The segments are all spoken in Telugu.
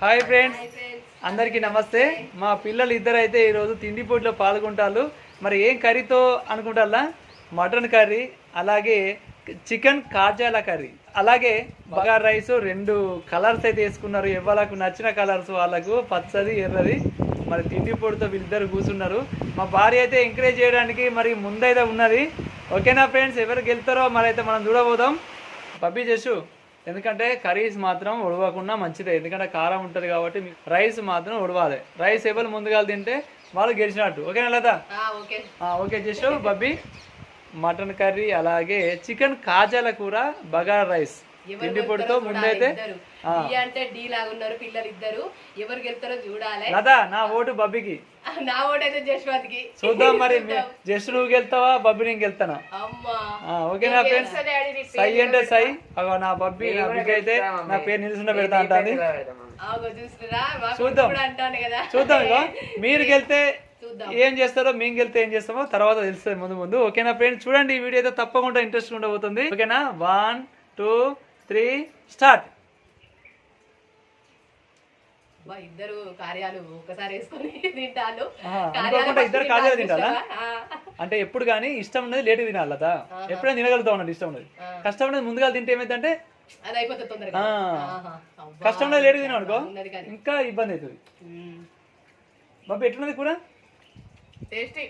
హాయ్ ఫ్రెండ్స్ అందరికీ నమస్తే. మా పిల్లలు ఇద్దరు అయితే ఈరోజు తిండి పోటీలో పాల్గొంటారు. మరి ఏం కర్రీతో అనుకుంటారా మటన్ కర్రీ అలాగే చికెన్ కాజాల కర్రీ. అలాగే బగార్ రైస్ రెండు కలర్స్ అయితే వేసుకున్నారు. ఎవరికి నచ్చిన కలర్స్ వాళ్ళకు పచ్చది ఎర్రది. మరి తిండి పొడితో వీళ్ళిద్దరు కూర్చున్నారు. మా భార్య అయితే ఎంకరేజ్ చేయడానికి మరి ముందైతే ఉన్నది. ఓకేనా ఫ్రెండ్స్ ఎవరు గెలుతారో మరి అయితే మనం చూడబోదాం. పబ్బి చేసు ఎందుకంటే కర్రీస్ మాత్రం ఉడవకుండా మంచిదే. ఎందుకంటే కారం ఉంటుంది కాబట్టి రైస్ మాత్రం ఉడవాలి. రైస్ ఎవరు ముందుగా తింటే వాళ్ళు గెలిచినట్టు. ఓకేనా లత? ఓకే. ఆ, ఓకే చేసు బబ్బి. మటన్ కర్రీ అలాగే చికెన్ కాజాల కూర బగారా రైస్. తిండి పొడితో ముందైతే అంటే డి లాగా ఉన్నారు పిల్లలు ఇద్దరు ఎవరు గెలుతారో చూడాలి. లత నా ఓటు బబ్బికి. నా ఓటైతే జశ్వంత్కి. చూద్దాం మరి జస్ట్ నువ్వు గెలుతావా బబ్బి నేను గెలుతానా అమ్మా. ఆ, ఓకేనా ఫ్రెండ్స్ సై అంటే సై. అగో నా బబ్బి నా అయితే నా పేరు నిలుచుండ పెడతా చూద్దాం. అంటాను కదా. చూద్దాం ఇక మీరు గెలితే చూద్దాం. ఏం చేస్తారో మేము గెలితే ఏం చేస్తామో తర్వాత తెలుస్తుంది ముందు ముందు. ఓకేనా ఫ్రెండ్స్ చూడండి ఈ వీడియో అయితే తప్పకుండా ఇంట్రెస్ట్ ఉండబోతుంది. ఓకేనా? One two three start. ఇద్దరు కార్యాలు వేసుకొని తింటాను first ఇద్దరు కార్యాలు తింటారా? అంటే ఎప్పుడు కానీ ఇష్టం ఉన్నది లేట్ తినాలి కదా ఎప్పుడైనా తినగలుగుతా ఉన్నది ఇష్టం ఉన్నది. కష్టం ఉన్నది ముందుగా తింటే ఏమైందంటే కష్టం ఉన్నది లేట్ తినాం అనుకో. ఉన్నది కానీ. ఇంకా ఇబ్బంది అవుతుంది. బాబు ఎట్లున్నది కూడా టేస్టీ.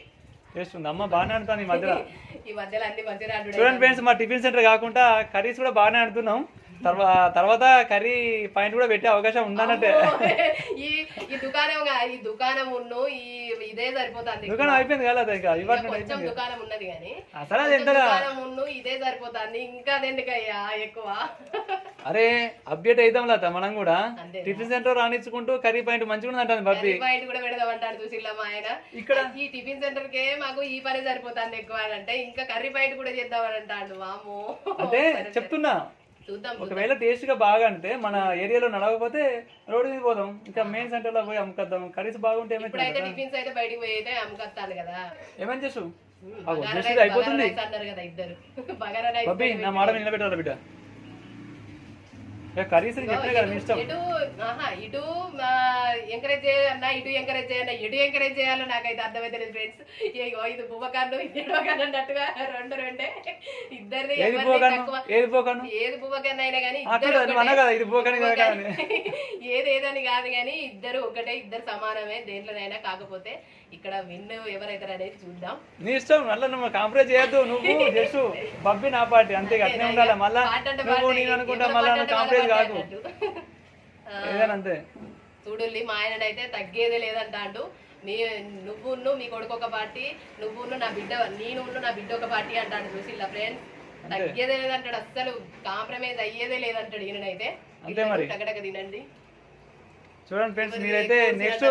ఉంది అమ్మ బాగానే అంటాను ఈ మధ్యలో. ఈ మధ్యలో అన్ని మంచిగా. చూడండి ఫ్రెండ్స్ మా టిఫిన్ సెంటర్ కాకుండా కర్రీస్ కూడా బాగానే ఆడుతున్నాం. తర్వా తర్వాత కర్రీ పాయింట్ కూడా పెట్టే అవకాశం ఉందన్నట్టే. ఈ ఈ దుకాణం ఈ దుకాణం ఉన్ను ఈ ఇదే సరిపోతుంది దుకాణం అయిపోయింది కదా ఇంకా కొంచెం దుకాణం ఉన్నది కానీ. అసలు అది దుకాణం ఉన్ను ఇదే సరిపోతుంది. ఇంకా అదెందుకయ్యా ఎక్కువ? అరే అప్డేట్ అవుతాం లత మనం కూడా. టిఫిన్ సెంటర్ రాణించుకుంటూ కర్రీ పాయింట్ మంచిగా ఉంది అంటాను బబ్బి. పాయింట్ కూడా పెడదామంటాడు చూసిల్లా మా ఆయన. ఇక్కడ? ఈ టిఫిన్ సెంటర్ కే మాకు ఈ పని సరిపోతుంది ఎక్కువ అంటే ఇంకా కర్రీ పాయింట్ కూడా చేద్దామని అంటాడు వాము అంటే చెప్తున్నా ఒకవేళ టేస్ట్గా బాగా అంటే మన ఏరియాలో నడవకపోతే రోడ్డు మీద పోదాం. ఇంకా మెయిన్ సెంటర్లో పోయి అమ్ముకొద్దాం. కర్రీస్ బాగుంటే ఏమని చేసు అయిపోతుంది. నా మాట నిలబెట్టాలి బిడ్డ. కర్రీస్ చెప్పినా కదా మీ ఇష్టం. ఇటు ఆహా ఇటు ఎంకరేజ్ చేయన్నా ఇటు ఎంకరేజ్ చేయన్నా ఇటు ఎంకరేజ్ చేయాలో నాకైతే అర్థమైతే లేదు ఫ్రెండ్స్ ఇది బువ్వకాన్ను ఇది బువ్వకాన్ను అన్నట్టుగా రెండు రెండే. ఇద్దరిది ఏది తక్కువ. ఏది పోకను ఏది బువ్వకన్ను అయినా కానీ ఇద్దరు ఇది. అని. ఏది ఏదని కాదు కానీ ఇద్దరు ఒకటే ఇద్దరు సమానమే దేంట్లోనైనా కాకపోతే ఇక్కడ విన్ ఎవరైతారు అనేది చూద్దాం. నీ ఇష్టం మళ్ళీ నువ్వు కాంప్రమైజ్ చేయొద్దు నువ్వు జస్ట్ బబ్బి నా పార్టీ అంతే అట్నే ఉండాలి మళ్ళా? నువ్వు నేను అనుకుంటా మళ్ళా కాంప్రమైజ్ అంతే. చూడుల్లి మా ఆయననైతే తగ్గేదే లేదంటాడు. మీ నువ్వును మీ కొడుకు ఒక పార్టీ నువ్వును నా బిడ్డ నేను నా బిడ్డ ఒక పార్టీ అంటాడు చూసి ఇలా ఫ్రెండ్స్ తగ్గేదే లేదంటాడు అస్సలు కాంప్రమైజ్ అయ్యేదే లేదంటాడు ఈయనైతే అంతే మరి. టగటగ తినండి. చూడండి ఫ్రెండ్స్ మీరైతే నెక్స్ట్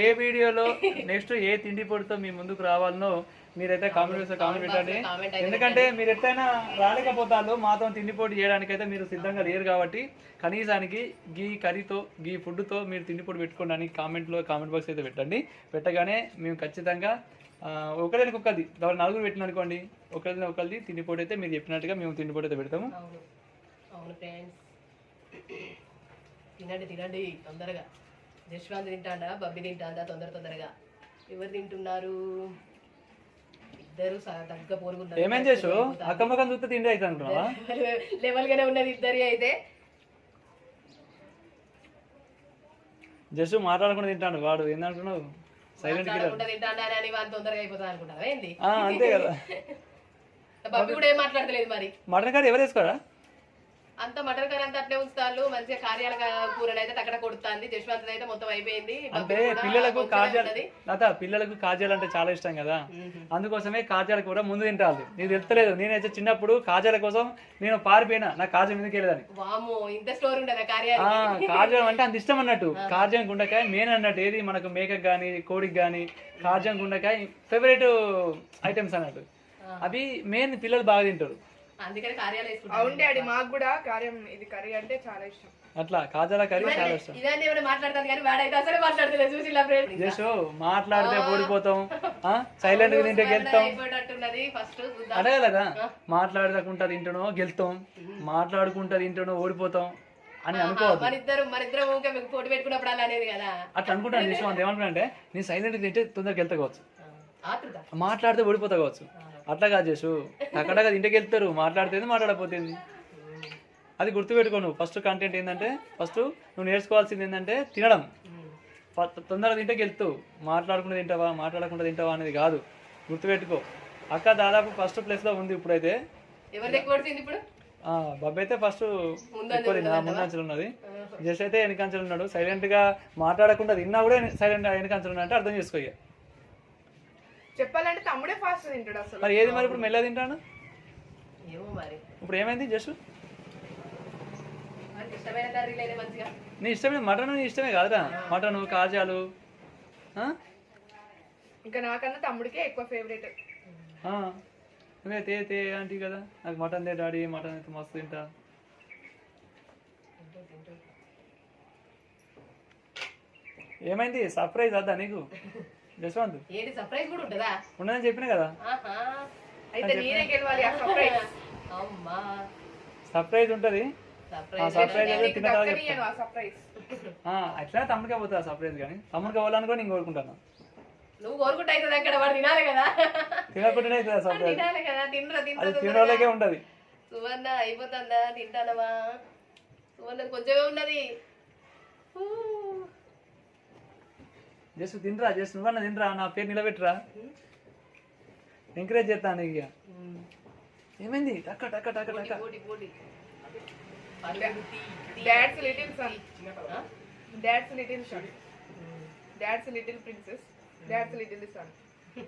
ఏ వీడియోలో నెక్స్ట్ ఏ తిండి పొడితో మీ ముందుకు రావాలనో మీరైతే కామెంట్ చేస్తే కామెంట్ పెట్టండి. ఎందుకంటే మీరు ఎట్లయినా రాలేకపోతారో మాతో తిండి పోటీ చేయడానికైతే మీరు సిద్ధంగా లేరు కాబట్టి కనీసానికి గీ కర్రీతో గీ ఫుడ్తో మీరు తిండి పొడి పెట్టుకోవడానికి కామెంట్లో కామెంట్ బాక్స్ అయితే పెట్టండి. పెట్టగానే మేము ఖచ్చితంగా ఆ, ఒకరిని ఒకరిది ఎవరు నలుగురు పెట్టిన అనుకోండి ఒకరిని ఒకరిది తిండి పొడి అయితే మీరు చెప్పినట్టుగా మేము తిండి పొడి అయితే పెడతాము. తినండి తినండి తొందరగా. జశ్వాంత్ తింటాడా బబ్బి తింటాడా తొందర తొందరగా. ఎవరు తింటున్నారు? ఇద్దరు పోరుగున్నారు ఏమేం చేసు అక్క ముఖం చూస్తే తిండి అయితే అనుకున్నావా లెవెల్ గానే ఉన్నది ఇద్దరి అయితే. జస్ట్ మాట్లాడకుండా తింటాడు వాడు ఏందంటున్నావు? సైలెంట్ అంతే కదా. బబ్బి కూడా ఏం మాట్లాడతలేదు మరి? మటన్ కర్రీ ఎవరు వేసుకోరా? అంత మటన్ కర్రీ అంతా అట్లే ఉంచుతాళ్ళు మంచిగా కార్యాల కూరలు అయితే అక్కడ కొడుతుంది జశ్వంత్ అయితే మొత్తం అయిపోయింది అంటే పిల్లలకు కాజాలు. లత పిల్లలకు కాజాలు అంటే చాలా ఇష్టం కదా. అందుకోసమే కాజాల కూర ముందు తింటారు నీకు తెలుస్తలేదు నేనైతే చిన్నప్పుడు కాజాల కోసం నేను పారిపోయినా నా కాజా మీదకి వెళ్ళదని వామ్మో ఇంత స్టోర్ ఉండదా ఆ కార్యాలకి కాజాలం అంటే అంత ఇష్టం అన్నట్టు. కార్జం గుండకాయ మెయిన్ అన్నట్టు ఏది మనకు మేకకి కానీ కోడికి కానీ కార్జం గుండకాయ ఫేవరెట్ ఐటమ్స్ అన్నట్టు. అవి మెయిన్ పిల్లలు బాగా తింటారు. అందుకని కార్యాలు అవును డాడీ మాకు కూడా కార్యం ఇది కర్రీ అంటే చాలా ఇష్టం. అట్లా కాజాల కర్రీ చాలా ఇష్టం. ఇవన్నీ ఏమైనా మాట్లాడతాను కానీ వాడైతే అసలు చూసి జస్ట్ మాట్లాడితే ఓడిపోతాం సైలెంట్గా తింటే గెలుతాం. అడగలేదా? మాట్లాడకుండా తింటానో గెలుతాం. మాట్లాడుకుంటా తింటానో ఓడిపోతాం అని అనుకోవద్దు. మనిద్దరు మనిద్దరం ఊరికే మీకు పోటీ పెట్టుకున్నప్పుడు అనేది కదా. అట్లా అనుకుంటాను ఏమనుకున్నా అంటే నేను సైలెంట్ తింటే తొందరగా వెళ్తా కావచ్చు. మాట్లాడితే ఓడిపోతా కావచ్చు. అట్లా కాదు చేసు అక్కడ ఇంటికి వెళ్తారు మాట్లాడితేనే మాట్లాడపోతుంది అది గుర్తుపెట్టుకో నువ్వు. ఫస్ట్ కంటెంట్ ఏంటంటే ఫస్ట్ నువ్వు నేర్చుకోవాల్సింది ఏంటంటే తినడం. తొందరగా తింటే వెళ్తావు మాట్లాడకుండా తింటావా మాట్లాడకుండా తింటావా అనేది కాదు. గుర్తుపెట్టుకో. అక్క దాదాపు ఫస్ట్ ప్లేస్లో ఉంది ఇప్పుడైతే. బాబు అయితే ఫస్ట్ ఎక్కువ ముందంచెలు ఉన్నది. జస్ట్ అయితే వెనకంచెలు ఉన్నాడు. సైలెంట్గా మాట్లాడకుండా తిన్నా కూడా సైలెంట్ వెనకంచెలు ఉన్నా అంటే అర్థం చేసుకో ఇక. చెప్పాలంటే తమ్ముడే ఫాస్ట్ తింటాడు అసలు. మరి ఏది మరి ఇప్పుడు మెల్లగా తింటాను ఏమో మరి. ఇప్పుడు ఏమైంది జస్ట్? ఇష్టమైన కర్రీ లేదే మంచిగా. నీ ఇష్టమే మటన్ నీ ఇష్టమే కాదురా. మటన్ కాజాలు ఆ? ఇంకా నాకన్నా తమ్ముడికే ఎక్కువ ఫేవరెట్ ఆ. నువ్వే తే తే అంటే కదా. నాకు మటన్ తే డాడీ మటన్ అయితే మస్తు తింటా. ఏమైంది? సర్ప్రైజ్ అద్దా నీకు? జస్వంత్. ఏంటి సర్ప్రైజ్ కూడా ఉంటుందా? ఉండదని చెప్పిన కదా? అయితే నేనే గెలవాలి ఆ సర్ప్రైజ్ అమ్మా. సర్ప్రైజ్ ఉంటది. తర్వాత చెప్తా. దక్కనియ్యను ఆ సర్ప్రైజ్ అట్లా తమ్ముడికి కానీ. తమ్ముడికి అవ్వాలనుకో నేను కోరుకుంటాను. నువ్వు కోరుకుంటా అవుతుంది అక్కడ వాడు తినాలి కదా. తినకుండానే అవుతుంది సర్ప్రైజ్ తినాలి కదా తినరా తినరా ఉంటది సువర్ణ అయిపోతుందా? తింటానవా సువర్ణ కొంచెమే ఉన్నది. జస్ట్ తినరా జస్ట్ నువ్వన్నా తినరా నా పేరు నిలబెట్టరా. ఎంకరేజ్ చేస్తాను ఇక ఏమైంది? టక్క టక్క టక్క టక్క. Dad's little son? Dad's little son dad's little princess dad's little son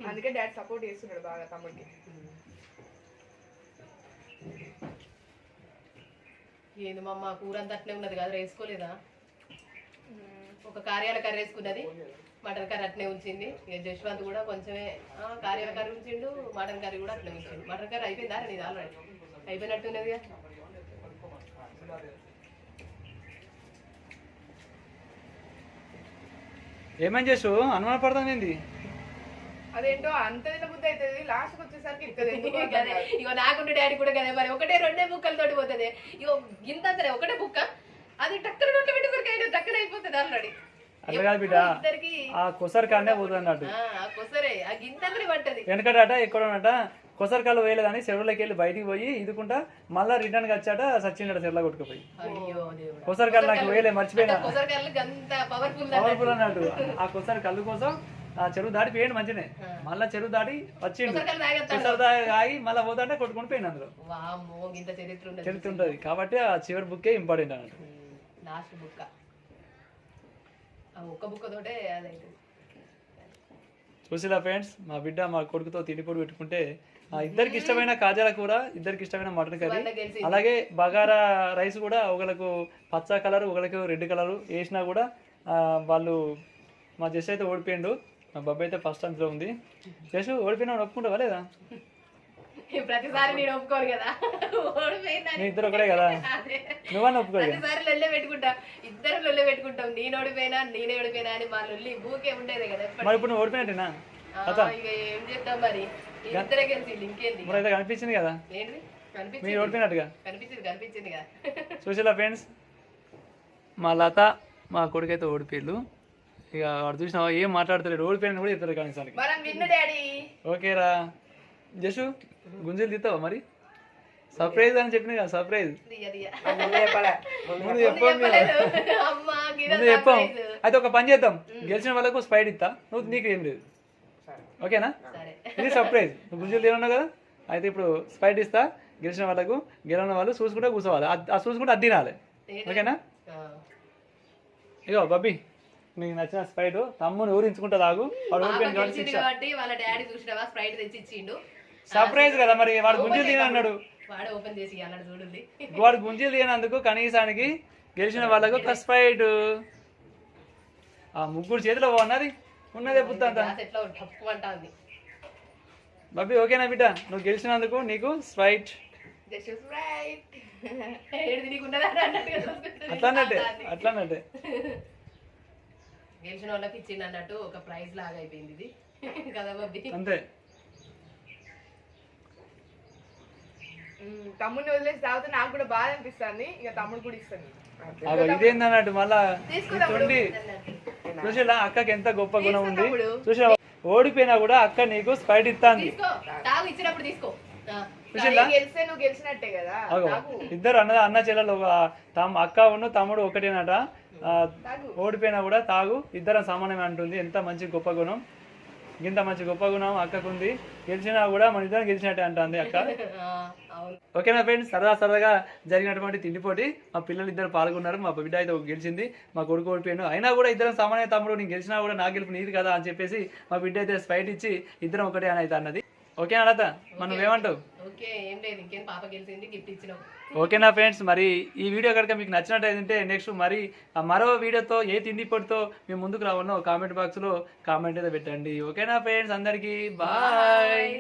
అందుకే డాడ్ సపోర్ట్ చేస్తున్నాడు బాగా తమ్ముడికి ఏంది మమ్మ కూర అంతా అట్లే ఉన్నది కదా వేసుకోలేదా? ఒక కార్యాల కర్రీ వేసుకున్నది? మటన్ కర్రీ అట్లే ఉంచింది. ఇక జశ్వంత్ కూడా కొంచెమే కార్యాల కర్రీ ఉంచిండు మటన్ కర్రీ కూడా అట్లే ఉంచిండు. మటన్ కర్రీ అయిపోయిందా నీది ఆల్రెడీ అయిపోయినట్టున్నదిగా ఏమని చేసు? అనుమాన పడతాను ఏంది? అదేంటో అంత తిన బుద్ధి అవుతుంది లాస్ట్కి వచ్చేసరికి. కాదు. ఇగో నాకుంటే డాడీ కూడా కదా మరి ఒకటే రెండే బుక్కలతోటి పోతుంది. ఇగో గింత అంతనే ఒకటే బుక్క అది టక్కన నోట్లో పెట్టేసరికి అయినా టక్కన అయిపోతుంది ఆల్రెడీ అట్లా కాదు బిడ్డ ఆ కొసరి కాడనే పోతుంది అన్నట్టు కొసరే వెనకడట ఎక్కడనట కొసరికాలు వేయలేదని చెరువులోకి వెళ్ళి బయటికి పోయి ఇదుకుంటా మళ్ళా రిటర్న్ వచ్చాట సచ్చిండట చెరువులో కొట్టుకుపోయి. దేవుడా. కొసరికాలు నాకు వేయలే మర్చిపోయినా. పవర్ఫుల్ అన్నట్టు. ఆ కొసరి కళ్ళు కోసం ఆ చెరువు దాటి పోయిండు మంచినే. మళ్ళా చెరువు దాటి వచ్చిండు. కొసరి ఆగి మళ్ళా పోతాంటే కొట్టుకుని పోయిండు అందులో. చరిత్ర ఉంటుంది కాబట్టి ఆ చివరి బుక్కే ఇంపార్టెంట్ అన్నట్టు. ఒక్క అదైతుంది. చూసిలా ఫ్రెండ్స్ మా బిడ్డ మా కొడుకుతో తిండిపోటు పెట్టుకుంటే ఆ ఇద్దరికి ఇష్టమైన కాజాల కూర ఇద్దరికి ఇష్టమైన మటన్ కర్రీ అలాగే బగారా రైస్ కూడా ఒకళ్ళకు పచ్చ కలర్ ఒకళ్ళకు రెడ్ కలర్ వేసినా కూడా వాళ్ళు మా జస్ట్ అయితే ఓడిపోయిండు. మా బాబాయ్ అయితే ఫస్ట్ అందులో ఉంది. జస్ట్ ఓడిపోయినా ఒప్పుకుంటావా లేదా? ప్రతిసారి నేను ఒప్పుకోను కదా. ఓడిపోయిందని. ఇద్దరు ఒకటే కదా. ఒప్పుకోదు ప్రతిసారి లొల్లే పెట్టుకుంటాం. ఇద్దరు లొల్లే పెట్టుకుంటాం. నేను ఓడిపోయినా నేనే ఓడిపోయినా అని మా లొల్లి ఊకే ఉండేదే కదా. మరి ఇప్పుడు నువ్వు ఓడిపోయినట్టేనా? ఇక ఏం చేద్దాం మరి? ఇద్దరే గెలిచి ఇంకేంది మరి అయితే కనిపించింది కదా? ఏంటి కనిపించింది. మీరు ఓడిపోయినట్టుగా? కనిపించింది కనిపించింది కదా. చూసిలా ఫ్రెండ్స్ మా లత మా కొడుకైతే ఓడిపోయాడు ఇక వాడు చూసినావా ఏం మాట్లాడతలేడు. ఓడిపోయిన కూడా విన్ను డాడీ. ఓకేరా. జషు గుంజలు తీస్తావా మరి? సర్ప్రైజ్ అని చెప్పిన కదా సర్ప్రైజ్. ముందు చెప్పాం ముందు. అయితే ఒక పని చేద్దాం. గెలిచిన వాళ్ళకు స్పైడ్ ఇస్తా. నువ్వు నీకు ఏం లేదు. ఓకేనా? సరే. ఇది సర్ప్రైజ్. నువ్వు గుంజలు తిన్నావు కదా. అయితే ఇప్పుడు స్పైడ్ ఇస్తా. గెలిచిన వాళ్ళకు గెలవని వాళ్ళు చూసుకుంటే కూర్చోవాలి. అద్- ఆ చూసుకుంటే అది తినాలి? ఓకేనా. ఇగో బబ్బీ నీకు నచ్చిన స్పైడ్ తమ్ముని ఊరించుకుంటా తాగు. వాడు కాబట్టి వాళ్ళ డాడీ చూసినావా? స్ప్రైట్ తెచ్చి ఇచ్చిండు సర్ప్రైజ్ కదా మరి వాడు గుంజలు తిన అన్నాడు వాడే ఓపెన్ చేసి అన్నాడు చూడండి. వాడు గుంజలు తినందుకు కనీసానికి గెలిచిన వాళ్ళకు ఒక స్పైడ్ ఆ ముగ్గురు చేతిలో ఉన్నది ఉన్నదే పుత్తంత. బబ్బీ ఓకేనా బిడ్డ? నువ్వు గెలిచినందుకు నీకు స్ప్రైట్ తాతాన్ని. అట్లన్నట్టే గెలిచిన వాళ్ళకి ఇచ్చిండు అన్నట్టు ఒక ప్రైజ్ లాగా అయిపోయింది ఇది. కదా బబ్బి? అంతే. తమ్ముడిని వదిలేసి తాగితే నాకు కూడా బాధ అనిపిస్తుంది. ఇక తమ్ముడు కూడా ఇస్తాను అగో ఇదేందన్నట్టు మళ్ళా చూసిలా అక్కకి ఎంత గొప్ప గుణం ఉంది. చూసినా ఓడిపోయినా కూడా అక్క నీకు స్పైట్ ఇస్తాంది ఇద్దరు అన్న అన్న చెల్లెలు తమ్ అక్క ఉన్న తమ్ముడు ఒకటేనట. ఓడిపోయినా కూడా తాగు. ఇద్దరం సమానమే అంటుంది. ఎంత మంచి గొప్ప గుణం. ఇంత మంచి గొప్ప గుణం అక్కకుంది. గెలిచినా కూడా మన ఇద్దరం గెలిచినట్టే అంటుంది అక్క. ఓకేనా ఫ్రెండ్స్ సరదా సరదాగా జరిగినటువంటి తిండి పోటీ. మా పిల్లలు ఇద్దరు పాల్గొన్నారు మా బిడ్డ అయితే ఒక గెలిచింది మా కొడుకు ఓడిపోయాడు. అయినా కూడా ఇద్దరం సమానమే తమ్ముడు నేను గెలిచినా కూడా నా గెలుపు నీది కదా అని చెప్పేసి మా బిడ్డ అయితే స్పైట్ ఇచ్చి ఇద్దరం ఒకటే అని అయితే అన్నది. ఓకేనా లత మనం ఏమంటావు ఓకే ఓకేనా ఫ్రెండ్స్ మరి ఈ వీడియో కనుక మీకు నచ్చినట్టయితే నెక్స్ట్ మరి మరో వీడియోతో ఏ తిండి పొడితో మేము ముందుకు రావాలో కామెంట్ బాక్స్లో కామెంట్ అయితే పెట్టండి. ఓకేనా ఫ్రెండ్స్ అందరికీ బాయ్.